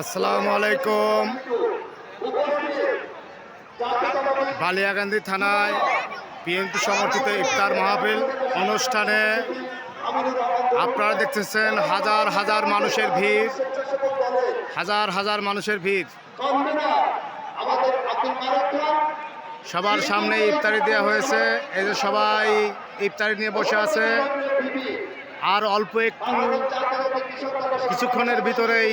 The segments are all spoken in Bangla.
আসসালামু আলাইকুম। বালিয়াকান্দি থানায় বিএনপি সমর্থিত ইফতার মাহফিল অনুষ্ঠানে আপনারা দেখতেছেন হাজার হাজার মানুষের ভিড়, হাজার হাজার মানুষের ভিড়। সবার সামনে ইফতারি দেওয়া হয়েছে, এই যে সবাই ইফতারি নিয়ে বসে আছে। আর অল্প একটু কিছুক্ষণের ভিতরেই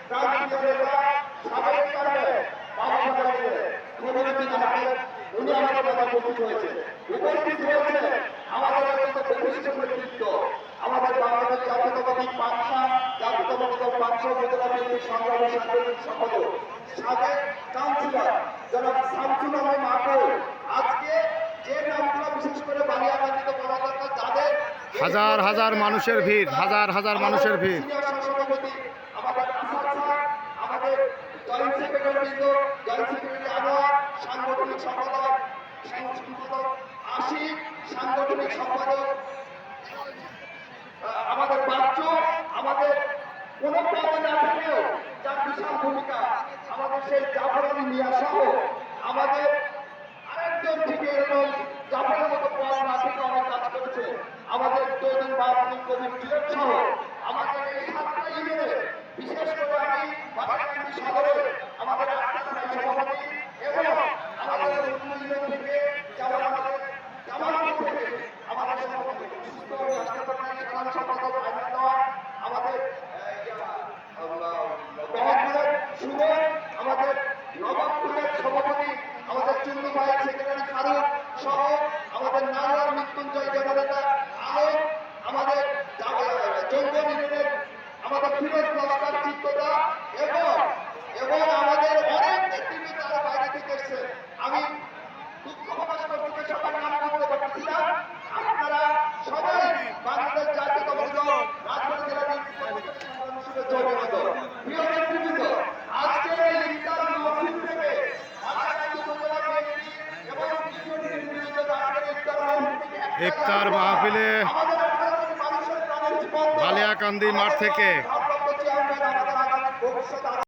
নেতৃত্ব আমাদের বাংলাদেশ জাতীয়তাবাদী পাঁচশা জাতীয়তাবাদী দল পাঁচশা উপজেলা বিএনপি সংগ্রামী সাংগঠনিক সম্পাদক সাবেক কাউন্সিলর যারা শামসুল আলম মাকুল আজকে যে নামগুলো বিশেষ করে বালিয়াকান্দিতে বলা দরকার যাদের হাজার হাজার মানুষের ভিড় হাজার হাজার মানুষের ভিড়। আমাদের আসাদ আমাদের joint secretary joint secretary Anwar সাংগঠনিক সম্পাদক সাংগঠনিক সম্পাদক আশিক সাংগঠনিক সম্পাদক আহ, আমাদের বাচ্চ আমাদের কোন পদে না থাকলেও যার বিশাল ভূমিকা, আমাদের সেই জাফর আলী মিয়া সহ আমাদের আরেকজন থেকে এরকম জাফরের মতো পদ না থেকে অনেক কাজ করেছে। আমাদের দৈনিক বাবুল কবি সহ আমাদের এই সাতটা ইউনিয়নে বিশেষ করে আমি বাগানকান্দি শহরে আমাদের আটটা থানার সভাপতি এবং আমাদের অন্য ইউনিয়ন থেকে যেমন আমাদের জামালপুর থেকে আমাদের সভাপতি সুস্থ রাষ্ট্রপতি সাধারণ সম্পাদক আইন দেওয়া আমাদের মহম্মদ সুমন আমাদের নবাবপুরের সভাপতি আমাদের চুন্নু ভাই সেক্রেটারি ফারুক সহ আমাদের নারায়ণ মৃত্যুঞ্জয় জননেতা আলম আমাদের জৈব ইউনিয়নের নস্কার এবং এবং আমাদের অনেক নেতৃবৃন্দ তারা বাইরে থেকে এসছে। আমি দুঃখ প্রকাশ করতে সবার নাম বলতে পারছি না। আপনারা সবাই বাংলাদেশ জাতীয়তাবাদী দল রাজবাড়ী জেলা বিএনপি অনুষ্ঠিত প্রিয় নেতৃবৃন্দ আজকের এই ইফতার মাহফিল থেকে বাংলাদেশ উপজেলা বিএনপি এবং বিভিন্ন নেতৃবৃন্দ আজকের ইফতার মাহফিল থেকে ইফতার মাহফিলে আমাদের সাধারণ বালিয়াকান্দি মাঠ থেকে।